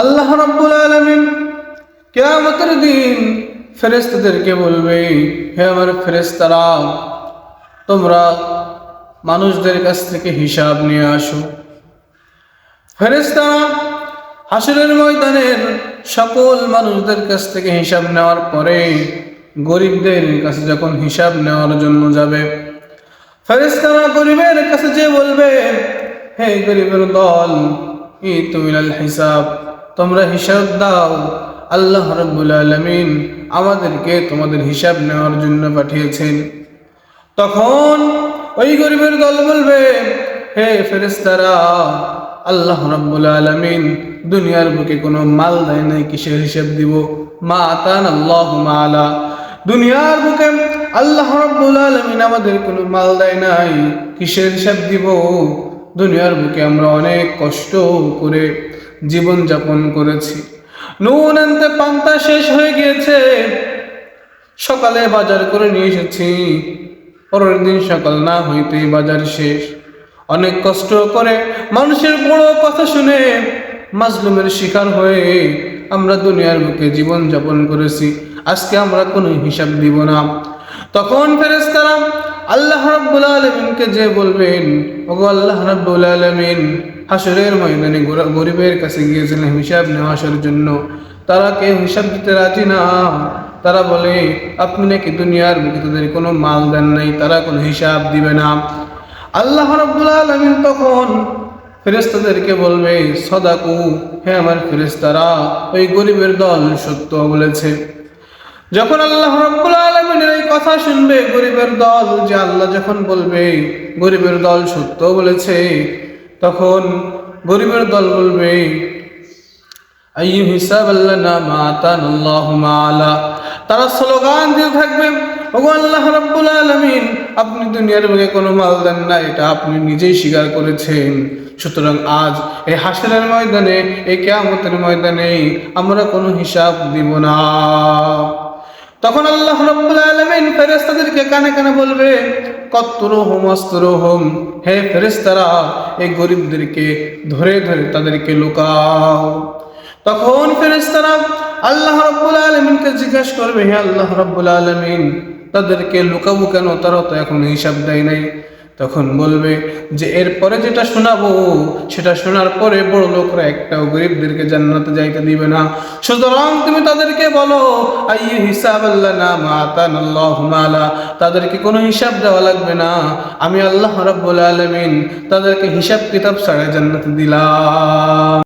আল্লাহ রাব্বুল আলামিন কিয়ামতের দিন ফেরেস্তাদেরকে বলবে, হে আমার ফেরেশতারা, তোমরা মানুষদের কাছ থেকে হিসাব নিয়ে আসো। ফেরেশতারা হাসরের ময়দানের সকল মানুষদের কাছ থেকে হিসাব নেওয়ার পরে গরিবদের কাছে যখন হিসাব নেওয়ার জন্য যাবে, ফেরেশতারা গরিবের কাছে যে বলবে, হে গরিবের দল ই তুমিলাল হিসাব। তোমরা হিসাব দাও। আল্লাহ রব্বুল আলমিন আমাদেরকে তোমাদের হিসাব নেওয়ার জন্য পাঠিয়েছেন। তখন ওই গরিবের দল বলবে, হে ফেরেস্তারা আল্লাহ রব্বুল আলমিন দুনিয়ার বুকে কোনো মাল দেয় নাই, কিসের হিসাব দিব? মা আতান আল্লাহ মালা। দুনিয়ার বুকে আল্লাহ রব্বুল আলমিন আমাদের কোনো মাল দেয় নাই, কিসের হিসাব দিব? দুনিয়ার বুকে আমরা অনেক কষ্ট করে জীবন যাপন করেছি। নুন আনতে পান্তা শেষ হয়ে গিয়েছে। সকালে বাজার করে নিয়ে এসেছি। পরের দিন সকাল না হইতেই বাজার শেষ। অনেক কষ্ট করে মানুষের বড় কথা শুনে মাজলুমের শিকার হয়ে আমরা দুনিয়ার বুকে জীবন যাপন করেছি। আজকে আমরা কোনো হিসাব দিব না। তখন ফেরেস্তারা আল্লাহ রাব্বুল আলমিনকে যে বলবেন, ওগো আল্লাহ রাব্বুল আলমিন হাসরের ময়দানে গরিবের কাছে গিয়েছিলেন হিসাব নেওয়া আসার জন্য। তারা কেউ হিসাব দিতে রাজি না? তারা বলে, আপনি নাকি দুনিয়ার বুকে তাদের কোনো মাল দেন নাই, তারা কোনো হিসাব দিবে না। আল্লাহ রাব্বুল আলামিন তখন ফেরেস্তাদেরকে বলবে, সদাকু হ্যাঁ আমার ফেরেস্তারা ওই গরিবের দল সত্য বলেছে। যখন আল্লাহ রাব্বুল আলামিনের এই কথা শুনবে, গরিবের দল যে আল্লাহ যখন বলবে, গরিবের দল সত্য বলেছে, তখন গরিবের দল বলবে, আইয়ু হিসাব আল্লাহ না মাতান আল্লাহ মালা। তারা স্লোগান দিয়ে থাকবে, ওগো আল্লাহ রাব্বুল আলামিন, আপনি দুনিয়ার বুকে কোনো মাল দেন না, এটা আপনি নিজেই স্বীকার করেছেন। সুতরাং আজ এই হাসরের ময়দানে, এই কিয়ামতের ময়দানে আমরা কোনো হিসাব দিব না। তখন আল্লাহ রব্বুল আলামিন ফেরেশতাদেরকে কানে কানে বলবে কতর হোম অস্তর হোম হে ফেরেস্তারা এই গরিবদেরকে ধরে ধরে তাদেরকে লুকাও। তখন ফেরেস্তারা আল্লাহ রব্বুল আলামিনকে জিজ্ঞাসা করবে, হে আল্লাহ রব্বুল আলামিন, তাদেরকে লুকাবো কেন? তারা তো এখন হিসাব দেয় নাই। তখন বলবে যে, এরপরে যেটা শোনাবো, সেটা শোনার পরে বড় লোকরা একটাও গরিবদেরকে জান্নাতে যাইতে দিবে না। সুতরাং তুমি তাদেরকে বলো, আইয়ে হিসাব আল্লাহ না মাতান আল্লাহ মালা। তাদেরকে কোনো হিসাব দেওয়া লাগবে না। আমি আল্লাহ রব্বুল আলমিন তাদেরকে হিসাব কিতাব ছাড়া জান্নাতে দিলাম।